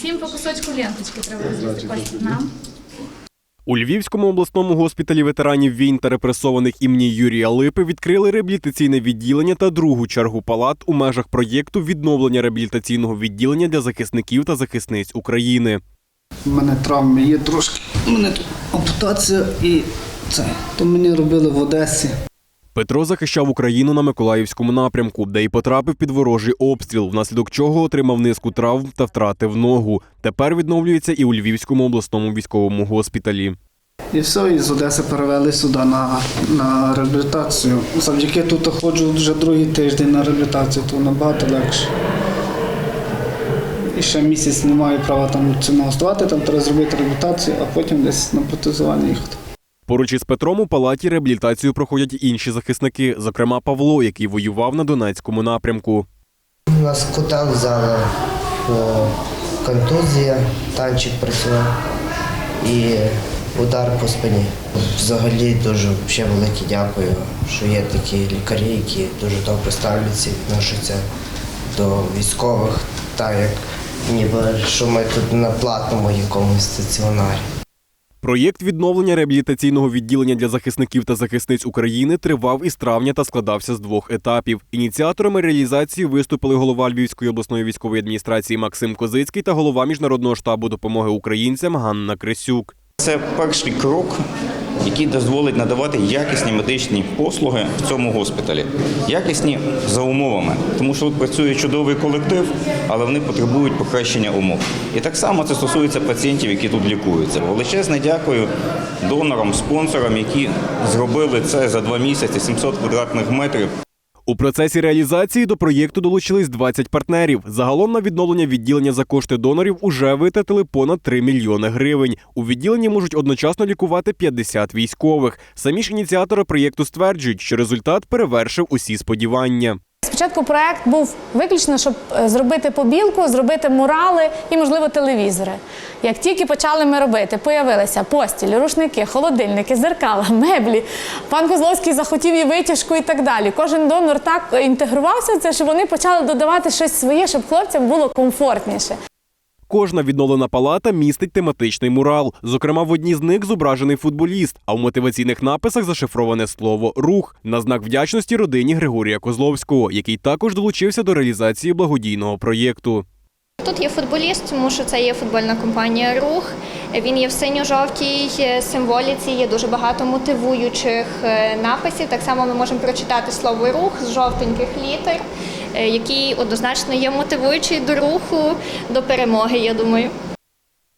Всім по кусочку ленточки треба розвести. Ось нам. У Львівському обласному госпіталі ветеранів війн та репресованих імені Юрія Липи відкрили реабілітаційне відділення та другу чергу палат у межах проєкту відновлення реабілітаційного відділення для захисників та захисниць України. У мене травми є трошки. У мене тут ампутація і це. То мені робили в Одесі. Петро захищав Україну на Миколаївському напрямку, де й потрапив під ворожий обстріл, внаслідок чого отримав низку травм та втратив ногу. Тепер відновлюється і у Львівському обласному військовому госпіталі. І все, і з Одеси перевели сюди на, на реабілітацію. Завдяки тут ходжу вже другий тиждень на реабілітацію, то набагато легше. І ще місяць не маю права там цим оставати, там треба зробити реабілітацію, а потім десь на протезування їхати. Поруч із Петром у палаті реабілітацію проходять інші захисники, зокрема Павло, який воював на Донецькому напрямку. У нас котел взяли е, контузія, танчик працював і удар по спині. Взагалі дуже велике дякую, що є такі лікарі, які дуже добре ставляться, відношуться до військових, так як ніби що ми тут на платному якомусь стаціонарі. Проєкт відновлення реабілітаційного відділення для захисників та захисниць України тривав із травня та складався з двох етапів. Ініціаторами реалізації виступили голова Львівської обласної військової адміністрації Максим Козицький та голова міжнародного штабу допомоги українцям Ганна Крисюк. Це перший крок, який дозволить надавати якісні медичні послуги в цьому госпіталі. Якісні за умовами, тому що тут працює чудовий колектив, але вони потребують покращення умов. І так само це стосується пацієнтів, які тут лікуються. Величезне дякую донорам, спонсорам, які зробили це за два місяці 700 квадратних метрів. У процесі реалізації до проєкту долучились 20 партнерів. Загалом на відновлення відділення за кошти донорів уже витратили понад 3 мільйони гривень. У відділенні можуть одночасно лікувати 50 військових. Самі ж ініціатори проєкту стверджують, що результат перевершив усі сподівання. Спочатку проект був виключно, щоб е, зробити побілку, зробити мурали і, можливо, телевізори. Як тільки почали ми робити, появилися постілі, рушники, холодильники, зеркала, меблі. Пан Козловський захотів і витяжку і так далі. Кожен донор так інтегрувався в це, що вони почали додавати щось своє, щоб хлопцям було комфортніше. Кожна відновлена палата містить тематичний мурал. Зокрема, в одній з них зображений футболіст, а в мотиваційних написах зашифроване слово рух на знак вдячності родині Григорія Козловського, який також долучився до реалізації благодійного проєкту. Тут є футболіст, тому що це є футбольна компанія Рух. Він є в синьо-жовтій е, символіці, є дуже багато мотивуючих е, написів. Так само ми можемо прочитати слово рух з жовтеньких літер, який однозначно є мотивуючий до руху, до перемоги, я думаю.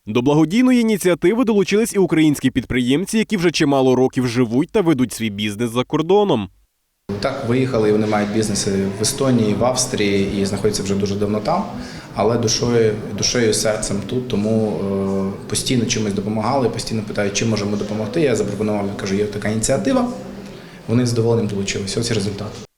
До благодійної ініціативи долучились і українські підприємці, які вже чимало років живуть та ведуть свій бізнес за кордоном. Так, виїхали, і вони мають бізнеси в Естонії, в Австрії і знаходяться вже дуже давно там, але душою, душею і серцем тут, тому е, постійно чимось допомагали, постійно питають, чим можемо допомогти. Я запропонував, я кажу, є така ініціатива. Вони з задоволенням долучилися. Ось результат.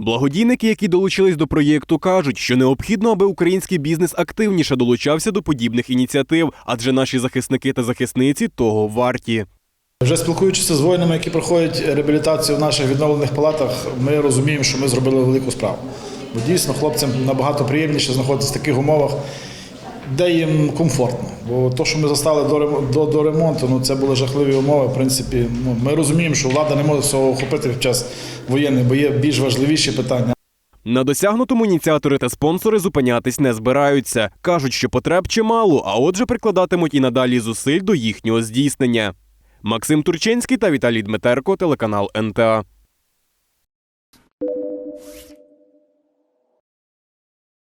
Благодійники, які долучились до проєкту, кажуть, що необхідно, аби український бізнес активніше долучався до подібних ініціатив, адже наші захисники та захисниці того варті. Вже спілкуючись з воїнами, які проходять реабілітацію в наших відновлених палатах, ми розуміємо, що ми зробили велику справу. Бо дійсно хлопцям набагато приємніше знаходитися в таких умовах, де їм комфортно. Бо то, що ми застали до, до, до ремонту, ну це були жахливі умови. В принципі, ну, ми розуміємо, що влада не може цього охопити в час воєнний, бо є більш важливіші питання. На досягнутому ініціатори та спонсори зупинятись не збираються. Кажуть, що потреб чимало, а отже прикладатимуть і надалі зусиль до їхнього здійснення. Максим Турчинський та Віталій Дмитерко, телеканал НТА.